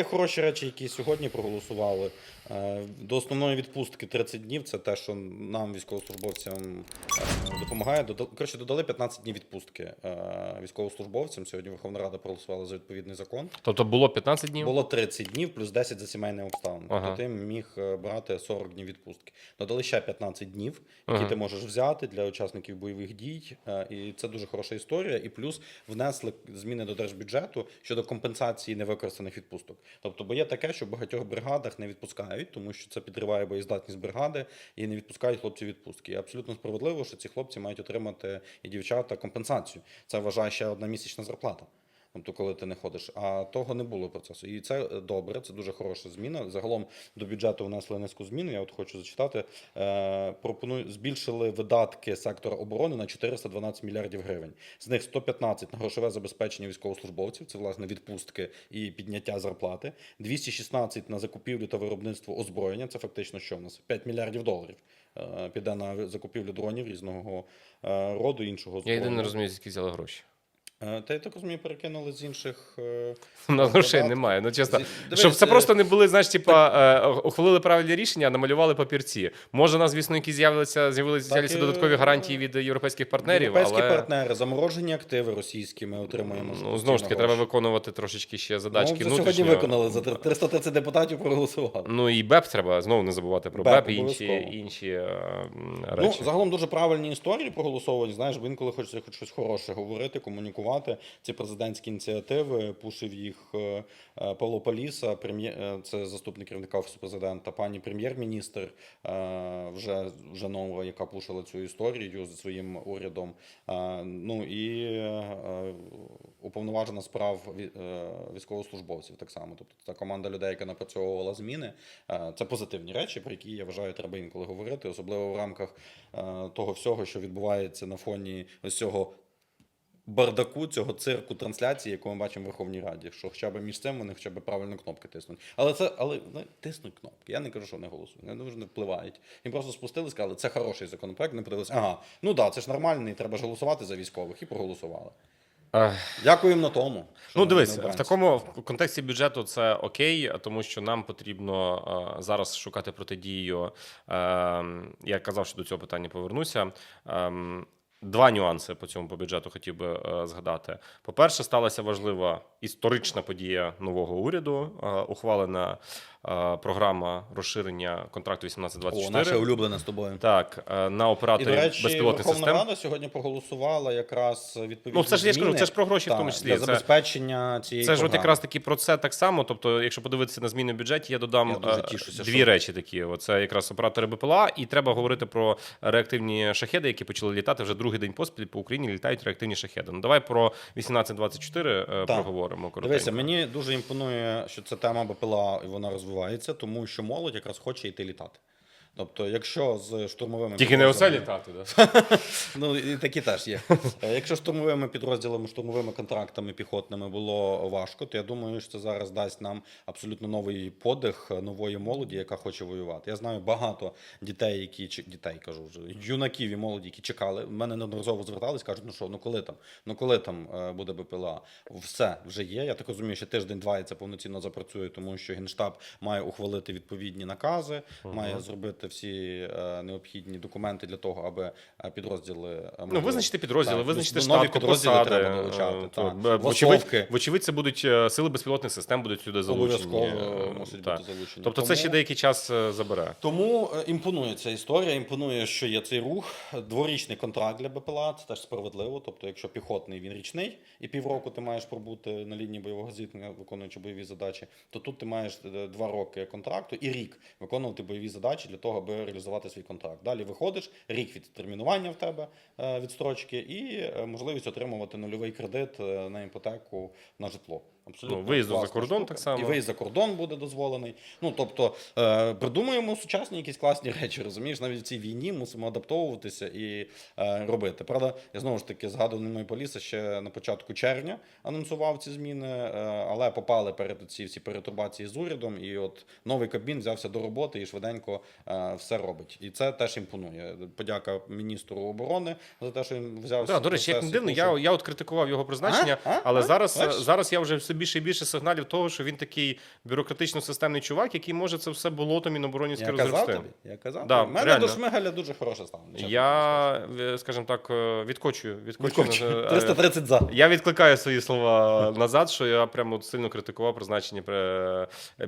є хороші речі, які сьогодні проголосували. Е, До основної відпустки 30 днів це те, що нам, військовослужбовцям, е, допомагає. Коротше, додали 15 днів відпустки е, військовослужбовцям. Сьогодні Верховна Рада проголосувала за відповідний закон. Тобто було 15 днів? Було 30 днів плюс 10 за сімейні обставини. Ага. Тобто ти міг брати 40 днів відпустки. Додали ще 15 днів, які Ага. ти можеш взяти для учасників бойових дій. І це дуже хороша історія. І плюс внесли зміни до держбюджету щодо компенсації невикористаних відпусток. Тобто, бо є таке, що в багатьох бригадах не відпускають, тому що це підриває боєздатність бригади і не відпускають хлопців відпустки. І абсолютно справедливо, що ці хлопці мають отримати і дівчата компенсацію. Це вважає ще одна місячна зарплата. Тобто, коли ти не ходиш, а того не було процесу. І це е, добре, це дуже хороша зміна. Загалом до бюджету внесли низку змін. Я от хочу зачитати. Е, пропоную збільшили видатки сектора оборони на 412 мільярдів гривень. З них 115 на грошове забезпечення військовослужбовців, це власне відпустки і підняття зарплати. 216 на закупівлю та виробництво озброєння. Це фактично що в нас 5 мільярдів доларів. е, Піде на закупівлю дронів різного роду іншого Я єдине не розумію, звідки взяли гроші. Е, Та я так розумію, перекинули з інших. е, У нас грошей немає. Ну чесно, дивись, щоб це е, просто не були, знаєш, типа ухвалили правильні рішення, а намалювали папірці. Може, у нас, звісно, якісь з'явилися з'явилися додаткові гарантії від європейських партнерів. Європейські але... партнери, заморожені активи російські ми отримуємо. Ну, знову ж таки, треба виконувати трошечки ще задачки. Ну, вже сьогодні виконали за 330 депутатів проголосували. Ну і БЕП треба знову не забувати про БЕП, і інші, інші е, м, Ну, загалом дуже правильні історії проголосовані. Знаєш, бо інколи хочеться хоч щось хороше говорити, комунікувати. Ці президентські ініціативи пушив їх е, е, Павло Паліса, прем'єр, е, це заступник керівника офісу президента, пані прем'єр-міністр вже, вже нова, яка пушила цю історію зі своїм урядом. Ну і уповноважена справ військовослужбовців так само. Тобто та команда людей, яка напрацьовувала зміни. Це позитивні речі, про які я вважаю, треба інколи говорити, особливо в рамках того всього, що відбувається на фоні ось цього. Бардаку цього цирку трансляції, яку ми бачимо в Верховній Раді, що хоча б між цим вони хоча б правильно кнопки тиснуть. Але це але ну, тиснуть кнопки. Я не кажу, що не голосують, не дуже не впливають. Їм просто спустили, сказали, це хороший законопроект. Не подивилися, ага, ну да, це ж нормальний, треба ж голосувати за військових, і проголосували. Дякуємо на тому. Ну, дивись, в такому в контексті бюджету це окей, тому що нам потрібно е, зараз шукати протидію. Е, я казав, що до цього питання повернуся. Е, Два нюанси по цьому по бюджету хотів би е, згадати. По-перше, сталася важлива історична подія нового уряду. Е, ухвалена програма розширення контракту О, 1824. наше улюблене з тобою. Так, е, на І, операторів безпілотних Верховна систем. Рада сьогодні проголосувала якраз відповідні Ну, це ж я ж кажу, це ж про гроші в тому числі. для забезпечення цієї Це ж от якраз таки про це так само. Тобто, якщо подивитися на зміни в бюджеті, я додам Я дуже е, тішуся, дві що- речі такі. Це якраз оператори БПЛА, і треба говорити про реактивні шахеди, які почали літати вже другий день поспіль по Україні. Літають реактивні шахеди. Ну давай про 1824 е, Так. проговоримо. коротенько. Дивися, мені дуже імпонує, що ця тема БПЛА і вона розвивається, тому що молодь якраз хоче йти літати. Тобто, якщо з штурмовими Тільки не оце літати, да? Ну і такі теж є. Е, Якщо штурмовими підрозділами, штурмовими контрактами піхотними було важко, то я думаю, що це зараз дасть нам абсолютно новий подих е, нової молоді, яка хоче воювати. Я знаю багато дітей, які дітей кажу вже юнаків і молоді, які чекали. В мене неодноразово звертались, кажуть, ну що, ну коли там, ну коли там е, буде БПЛА? Все вже є. Я так розумію, що тиждень-два і це повноцінно запрацює, тому що генштаб має ухвалити відповідні накази, має зробити всі е, необхідні документи для того, аби е, підрозділи е, Ну, визначити підрозділи, Так, визначити нові підрозділи посади. треба долучати, так. е, Вочевидь, вочевидь, це будуть сили безпілотних систем будуть сюди залучені. Обов'язково е, так. бути залучені. Тобто це ще деякий час забере. Тому імпонує ця історія. Імпонує, що є цей рух. Дворічний контракт для БПЛА, це теж справедливо. Тобто, якщо піхотний, він річний, і півроку ти маєш пробути на лінії бойового зіткнення, виконуючи бойові задачі, то тут ти маєш два роки контракту і рік виконувати бойові задачі для того, аби реалізувати свій контракт. Далі виходиш, рік від термінування в тебе е, відстрочки, і е, можливість отримувати нульовий кредит е, на іпотеку на житло. Абсолютно Ну, виїзду за кордон штука. так само. І виїзд за кордон буде дозволений. Ну тобто е, придумуємо сучасні якісь класні речі, розумієш, навіть в цій війні мусимо адаптовуватися і е, робити. Правда, я знову ж таки згадуваний мною Поліса ще на початку червня анонсував ці зміни, е, але попали перед ці всі перетурбації з урядом. І от новий Кабмін взявся до роботи і швиденько е, все робить. І це теж імпонує. Подяка міністру оборони за те, що він взявся. Так, до речі, як не дивно, я, я от критикував його призначення, А? А? але А? зараз, зараз я вже все більше і більше сигналів того, що він такий бюрократично-системний чувак, який може це все болото Міноборонівське Я казав тобі, я казав Да, тобі. У мене реально. до Шмигаля дуже хороше ставлення. Я, е, скажімо так, е, відкочую. відкочую. Відкочую. Е, 330 за. Я відкликаю свої слова назад, що я прямо сильно критикував призначення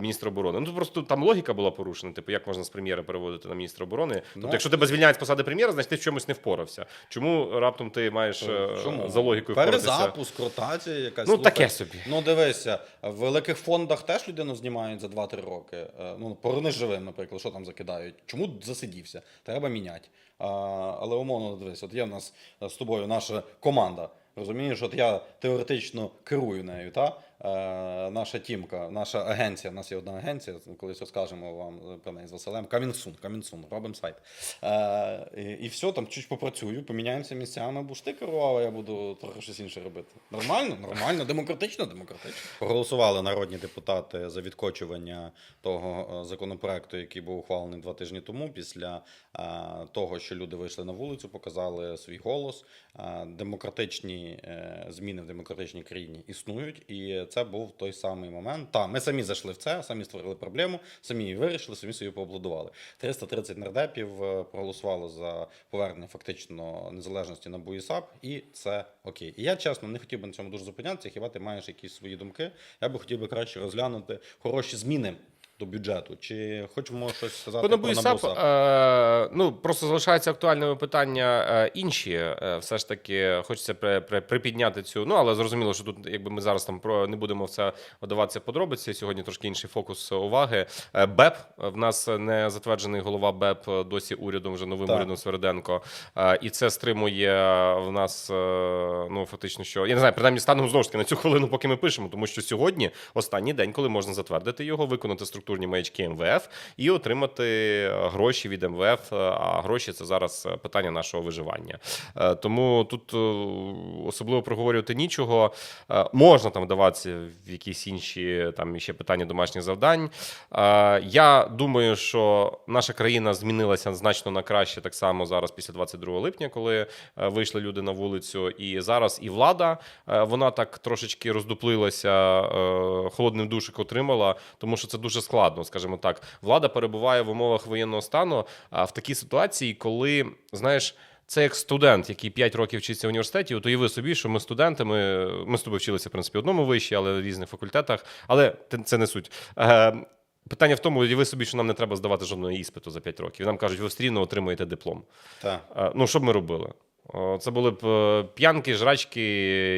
міністра оборони. Ну просто там логіка була порушена. Типу, як можна з прем'єра переводити на міністра оборони? Тобто, Ну. якщо тебе звільняють з посади прем'єра, значить ти в чомусь не впорався. Чому раптом ти маєш е, Чому? за логікою впоратися? Перезапуск, ротація якась. Ну, таке собі. Ну, дивися, в великих фондах теж людину знімають за 2-3 роки. Е, Ну, порони живим, наприклад, що там закидають. Чому засидівся? Треба міняти. Але умовно дивись, от є в нас з тобою наша команда. Розумієш, от я теоретично керую нею, та? Е, наша тімка, наша агенція, у нас є одна агенція, колись розкажемо вам про неї з Василем. Камінсун, Камінсун, робимо сайт. Е, і, все, там чуть попрацюю, поміняємося місцями, будеш ти керував, а я буду трохи щось інше робити. Нормально, нормально, демократично, демократично. Проголосували народні депутати за відкочування того е, законопроекту, який був ухвалений два тижні тому, після того, що люди вийшли на вулицю, показали свій голос. Демократичні зміни в демократичній країні існують, і це був той самий момент. Та ми самі зайшли в це, самі створили проблему, самі її вирішили, самі собі пообладували. 330 нардепів проголосувало проголосували за повернення фактично незалежності на БУІСАП, і це окей. І я чесно не хотів би на цьому дуже зупинятися. Хіба ти маєш якісь свої думки? Я би хотів би краще розглянути хороші зміни до бюджету. Чи хочемо щось сказати про НАБУ САП, е, ну просто залишаються актуальними питання е, інші. Е, все ж таки, хочеться при, при, припідняти цю. Ну але зрозуміло, що тут, якби ми зараз там про не будемо в це вдаватися подробиці. Сьогодні трошки інший фокус уваги. Е, БЕП в нас не затверджений голова БЕП досі урядом, вже новим Так. урядом Свериденко. Е, і це стримує в нас. е, ну фактично, що я не знаю, принаймні станом знову ж таки на цю хвилину, поки ми пишемо, тому що сьогодні останній день, коли можна затвердити його, виконати структурні маячки МВФ і отримати е, гроші від МВФ. е, А гроші це зараз е, питання нашого виживання. Тому тут особливо проговорювати нічого. Можна там вдаватися в якісь інші там ще питання домашніх завдань. Я думаю, що наша країна змінилася значно на краще так само зараз після 22 липня, коли вийшли люди на вулицю. І зараз і влада вона так трошечки роздуплилася, холодним душик отримала, тому що це дуже складно, скажімо так. Влада перебуває в умовах воєнного стану а, в такій ситуації, коли знаєш. Це як студент, який 5 років вчиться в університеті. От уяви собі, що ми студенти, ми, ми з тобою вчилися, в принципі, одному виші, але в різних факультетах. Але це не суть. Е, питання в тому, уяви собі, що нам не треба здавати жодного іспиту за 5 років. І нам кажуть, ви все рівно отримуєте диплом. Так. Е, Ну, що б ми робили? Це були б е, п'янки, жрачки,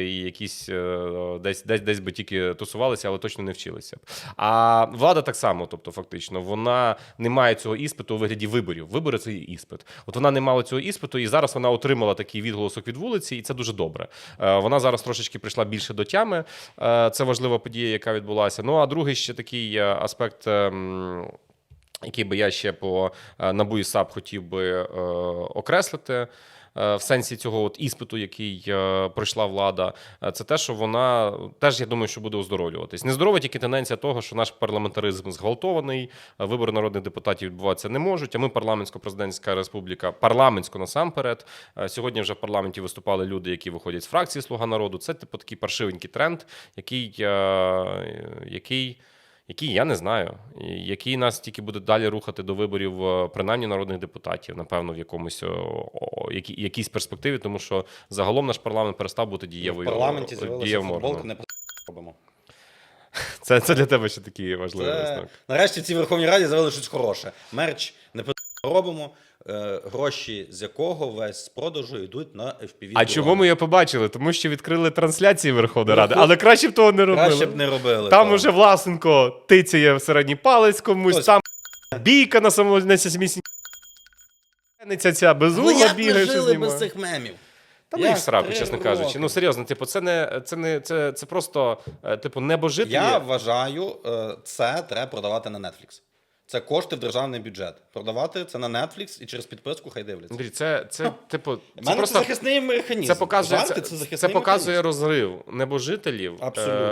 якісь е, десь, десь, десь би тільки тусувалися, але точно не вчилися б. А влада так само, тобто, фактично, вона не має цього іспиту у вигляді виборів. Вибори це іспит. От вона не мала цього іспиту, і зараз вона отримала такий відголосок від вулиці, і це дуже добре. Е, Вона зараз трошечки прийшла більше до тями. Це важлива подія, яка відбулася. Ну а другий ще такий аспект. ем, який би я ще по НАБУ і САП хотів би е, окреслити. Е, В сенсі цього от іспиту, який е, пройшла влада, е, це те, що вона теж я думаю, що буде оздоровлюватись. Нездорова тільки тенденція того, що наш парламентаризм зґвалтований, вибори народних депутатів відбуватися не можуть. А ми парламентсько-президентська республіка, парламентсько насамперед. Сьогодні вже в парламенті виступали люди, які виходять з фракції Слуга народу. Це типу такий паршивенький тренд, який, який який я не знаю, який нас тільки буде далі рухати до виборів, е, принаймні народних депутатів, напевно, в якомусь о, о, які, якійсь перспективі, тому що загалом наш парламент перестав бути В дієвою парламенті з'явилася дієвим футболка, не робимо. Це, це для тебе ще такий важливий Це... висновок. Нарешті в цій Верховній Раді завели щось хороше. Мерч не робимо, е, гроші з якого весь з продажу йдуть на FPV. А чому ми його побачили? Тому що відкрили трансляції Верховної Ради, але краще б того не робили. Краще б не робили. Там того. уже Власенко тицяє в середній палець комусь, там бійка на самому на сімісні. Ця Ну безуга як ми бігає, що жили без цих мемів? Та ну їх сраку, чесно роки? кажучи. Ну серйозно, типу, це не це не це, це просто е, типу небожителі. Я вважаю, е, це треба продавати на Netflix. Це кошти в державний бюджет. Продавати це на Netflix і через підписку хай дивляться. Андрій, це, це типу, це мене просто це захисний механізм. це показує, Жарти це, захисний це показує механізм. розрив небожителів Абсолютно.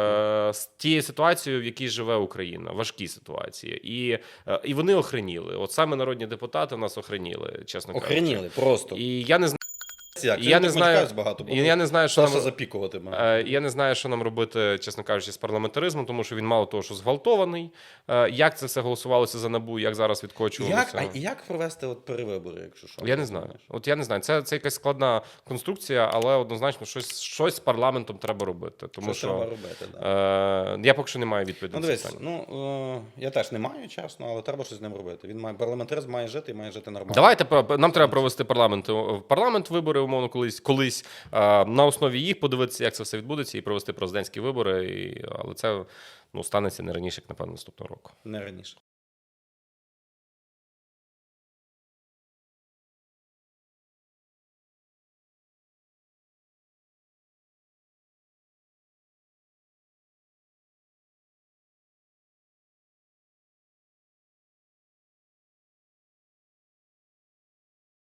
е, з тією ситуацією, в якій живе Україна, важкі ситуації. І, е, і вони охреніли. От саме народні депутати нас охреніли, чесно кажучи. Охреніли просто. І я не знаю. Як? І я не знаю, багато, і я не знаю, що нам, запікуватиме. Е, Я не знаю, що нам робити, чесно кажучи, з парламентаризмом, тому що він мало того, що зґвалтований. Е, Як це все голосувалося за набу, як зараз Як, а як провести от перевибори, якщо що? Я не знаю. От я не знаю. Це, це якась складна конструкція, але однозначно щось, щось з парламентом треба робити. Тому Це що треба робити, да. е, я поки що не маю відповіді Ну, дивись, ну е, я теж не маю, чесно, але треба щось з ним робити. Він має парламентаризм має жити і має жити нормально. Давайте нам треба провести парламент в парламент вибори, умовно, колись колись е, на основі їх подивитися, як це все відбудеться, і провести президентські вибори. І, але це ну станеться не раніше, як напевно, наступного року. Не раніше.